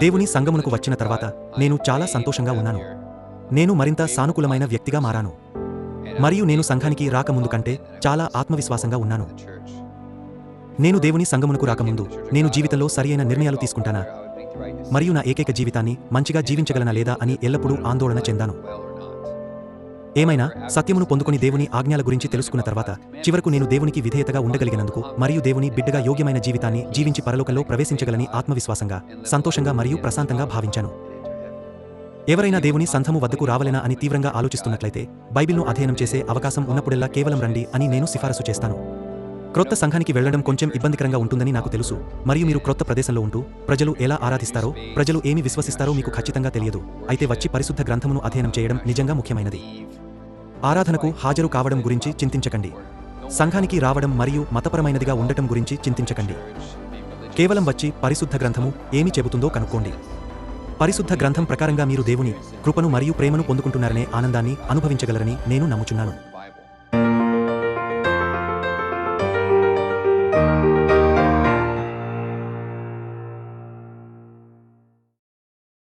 దేవుని సంగమునకు వచ్చిన తర్వాత నేను చాలా సంతోషంగా ఉన్నాను. నేను మరింత సానుకూలమైన వ్యక్తిగా మారాను. మరియు నేను సంఘానికి రాకముందు కంటే చాలా ఆత్మవిశ్వాసంగా ఉన్నాను. నేను దేవుని సంగమునకు రాకముందు నేను జీవితంలో సరియైన నిర్ణయాలు తీసుకుంటానా? మరియు నా ఏకైక జీవితాన్ని మంచిగా జీవించగలనా లేదా అని ఎల్లప్పుడూ ఆందోళన చెందాను. ఏమైనా సత్యమును పొందుకుని దేవుని ఆజ్ఞల గురించి తెలుసుకున్న తర్వాత చివరకు నేను దేవునికి విధేయతగా ఉండగలిగినందుకు మరియు దేవుని బిడ్డగా యోగ్యమైన జీవితాన్ని జీవించి పరలోకంలో ప్రవేశించగలని ఆత్మవిశ్వాసంగా సంతోషంగా మరియు ప్రశాంతంగా భావించాను. ఎవరైనా దేవుని సంఘము వద్దకు రావలేనా అని తీవ్రంగా ఆలోచిస్తున్నట్లయితే బైబిల్ను అధ్యయనం చేసే అవకాశం ఉన్నప్పుడెల్లా కేవలం రండి అని నేను సిఫారసు చేస్తాను. క్రొత్త సంఘానికి వెళ్ళడం కొంచెం ఇబ్బందికరంగా ఉంటుందని నాకు తెలుసు. మరియు మీరు క్రొత్త ప్రదేశంలో ఉంటూ ప్రజలు ఎలా ఆరాధిస్తారో ప్రజలు ఏమి విశ్వసిస్తారో మీకు ఖచ్చితంగా తెలియదు. అయితే వచ్చి పరిశుద్ధ గ్రంథమును అధ్యయనం చేయడం నిజంగా ముఖ్యమైనది. ఆరాధనకు హాజరు కావడం గురించి చింతించకండి. సంఘానికి రావడం మరియు మతపరమైనదిగా ఉండటం గురించి చింతించకండి. కేవలం వచ్చి పరిశుద్ధ గ్రంథము ఏమి చెబుతుందో కనుక్కోండి. పరిశుద్ధ గ్రంథం ప్రకారంగా మీరు దేవుని కృపను మరియు ప్రేమను పొందుకుంటున్నారనే ఆనందాన్ని అనుభవించగలరని నేను నమ్ముచున్నాను.